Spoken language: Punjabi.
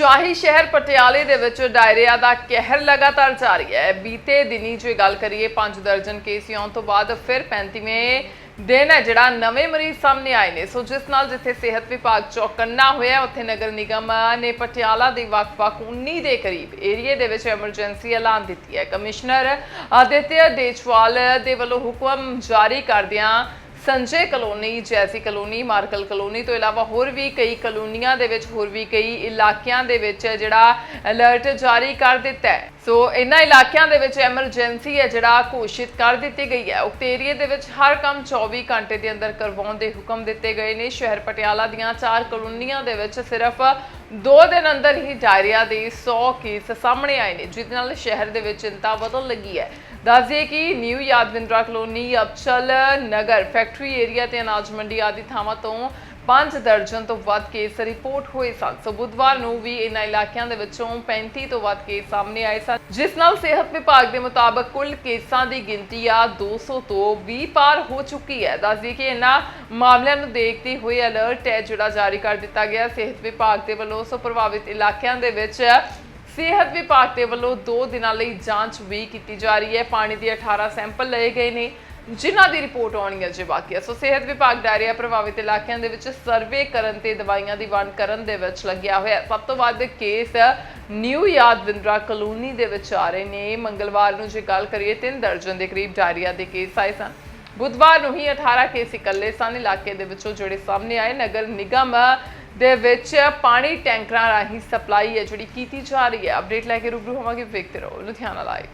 ਸ਼ਾਹੀ ਸ਼ਹਿਰ ਪਟਿਆਲੇ ਦੇ ਵਿੱਚ ਡਾਇਰੀਆ ਦਾ ਕਹਿਰ ਲਗਾਤਾਰ ਜਾਰੀ ਹੈ। ਬੀਤੇ ਦਿਨੀ ਜੇ ਗੱਲ ਕਰੀਏ 5 ਦਰਜਨ ਕੇਸ ਆਉਣ ਤੋਂ ਬਾਅਦ ਫਿਰ 35ਵੇਂ ਦਿਨ ਹੈ ਜਿਹੜਾ ਨਵੇਂ ਮਰੀਜ਼ ਸਾਹਮਣੇ ਆਏ ਨੇ। ਸੋ ਜਿਸ ਨਾਲ ਜਿੱਥੇ ਸਿਹਤ ਵਿਭਾਗ ਚੌਕੰਨਾ ਹੋਇਆ, ਉੱਥੇ ਨਗਰ ਨਿਗਮ ਨੇ ਪਟਿਆਲਾ ਦੇ ਵੱਖ-ਵੱਖ 19 ਦੇ ਕਰੀਬ ਏਰੀਏ ਦੇ ਵਿੱਚ ਐਮਰਜੈਂਸੀ ਐਲਾਨ ਦਿੱਤੀ ਹੈ। ਕਮਿਸ਼ਨਰ ਆਦਿਤਿਆ ਦੇਚਵਾਲ ਦੇ ਵੱਲੋਂ ਹੁਕਮ ਜਾਰੀ ਕਰਦਿਆਂ Sanjay colony, Jassi colony, Markal colony ਤੋਂ ਇਲਾਵਾ ਹੋਰ ਵੀ ਕਈ ਕਲੋਨੀਆਂ ਦੇ ਵਿੱਚ, ਹੋਰ ਵੀ ਕਈ ਇਲਾਕਿਆਂ ਦੇ ਵਿੱਚ ਜਿਹੜਾ ਅਲਰਟ ਜਾਰੀ ਕਰ ਦਿੱਤਾ ਹੈ। ਸੋ ਇਹਨਾਂ ਇਲਾਕਿਆਂ ਦੇ ਵਿੱਚ ਐਮਰਜੈਂਸੀ ਹੈ ਜਿਹੜਾ ਘੋਸ਼ਿਤ ਕਰ ਦਿੱਤੀ ਗਈ ਹੈ। ਉਕਤ ਏਰੀਏ ਦੇ ਵਿੱਚ ਹਰ ਕੰਮ 24 ਘੰਟੇ ਦੇ ਅੰਦਰ ਕਰਵਾਉਣ ਦੇ ਹੁਕਮ ਦਿੱਤੇ ਗਏ ਨੇ। ਸ਼ਹਿਰ ਪਟਿਆਲਾ ਦੀਆਂ ਚਾਰ ਕਲੋਨੀਆਂ ਦੇ ਵਿੱਚ ਸਿਰਫ ਦੋ ਦਿਨ ਅੰਦਰ ਹੀ ਡਾਇਰੀਆ ਦੇ 100 ਕੇਸ ਸਾਹਮਣੇ ਆਏ ਨੇ ਜਿਸ ਨਾਲ ਸ਼ਹਿਰ ਦੇ ਵਿੱਚ ਚਿੰਤਾ ਵਧਣ ਲੱਗੀ ਹੈ। ਦੱਸ ਦਈਏ ਕਿ new Yadavindra colony, Abchal Nagar, factory area ਤੇ ਅਨਾਜ ਮੰਡੀ ਆਦਿ ਥਾਵਾਂ ਤੋਂ 5 ਦਰਜਨ ਤੋਂ ਵੱਧ ਕੇਸ ਰਿਪੋਰਟ ਹੋਏ ਸਨ। ਸੋ ਬੁੱਧਵਾਰ ਨੂੰ ਵੀ ਇਹਨਾਂ ਇਲਾਕਿਆਂ ਦੇ ਵਿੱਚੋਂ 35 ਤੋਂ ਵੱਧ ਕੇਸ ਸਾਹਮਣੇ ਆਏ ਸਨ, ਜਿਸ ਨਾਲ ਸਿਹਤ ਵਿਭਾਗ ਦੇ ਮੁਤਾਬਕ ਕੁੱਲ ਕੇਸਾਂ ਦੀ ਗਿਣਤੀ ਆ 200 ਤੋਂ 20 ਪਾਰ ਹੋ ਚੁੱਕੀ ਹੈ। ਦੱਸ ਦਈਏ ਕਿ ਇਹਨਾਂ ਮਾਮਲਿਆਂ ਨੂੰ ਦੇਖਦੇ ਹੋਏ ਅਲਰਟ ਹੈ ਜਿਹੜਾ ਜਾਰੀ ਕਰ ਦਿੱਤਾ ਗਿਆ। ਸਿਹਤ ਵਿਭਾਗ ਦੇ ਵੱਲੋਂ ਸੋ ਪ੍ਰਭਾਵਿਤ ਇਲਾਕਿਆਂ ਦੇ ਵਿੱਚ ਸਿਹਤ ਵਿਭਾਗ ਦੇ ਵੱਲੋਂ 2 ਦਿਨਾਂ ਲਈ ਜਾਂਚ ਵੀ ਕੀਤੀ ਜਾ ਰਹੀ ਹੈ। ਪਾਣੀ ਦੇ 18 ਸੈਂਪਲ ਲਏ ਗਏ ਨੇ। ਜਿਨ੍ਹਾਂ ਦੀ ਰਿਪੋਰਟ ਆਉਣੀ ਅਜੇ ਬਾਕੀ ਹੈ। ਸੋ ਸਿਹਤ ਵਿਭਾਗ ਡਾਇਰੀਆ ਪ੍ਰਭਾਵਿਤ ਇਲਾਕਿਆਂ ਦੇ ਵਿੱਚ ਸਰਵੇ ਕਰਨ ਤੇ ਦਵਾਈਆਂ ਦੀ ਵੰਡ ਕਰਨ ਦੇ ਵਿੱਚ ਲੱਗਿਆ ਹੋਇਆ ਸਭ ਤੋਂ ਵੱਧ ਕੇਸ ਨਿਊ ਯਾਦਵਿੰਦਰਾ ਕਲੋਨੀ ਦੇ ਵਿੱਚ ਆ ਰਹੇ ਨੇ। ਮੰਗਲਵਾਰ ਨੂੰ ਜੇ ਗੱਲ ਕਰੀਏ, ਤਿੰਨ ਦਰਜਨ ਦੇ ਕਰੀਬ ਡਾਇਰੀਆ ਦੇ ਕੇਸ ਆਏ ਸਨ। ਬੁੱਧਵਾਰ ਨੂੰ ਹੀ 18 ਕੇਸ ਇਕੱਲੇ ਸਨ। ਇਲਾਕੇ ਦੇ ਵਿੱਚੋਂ ਜਿਹੜੇ ਸਾਹਮਣੇ ਆਏ, ਨਗਰ ਨਿਗਮ ਦੇ ਵਿੱਚ ਪਾਣੀ ਟੈਂਕਰਾਂ ਰਾਹੀਂ ਸਪਲਾਈ ਹੈ, ਜਿਹੜੀ ਕੀਤੀ ਜਾ ਰਹੀ ਹੈ। ਅਪਡੇਟ ਲੈ ਕੇ ਰੂਬਰੂ ਹੋਵਾਂਗੇ ਵੇਖਦੇ ਰਹੋ। ਲੁਧਿਆਣਾ ਲਾਈਵ।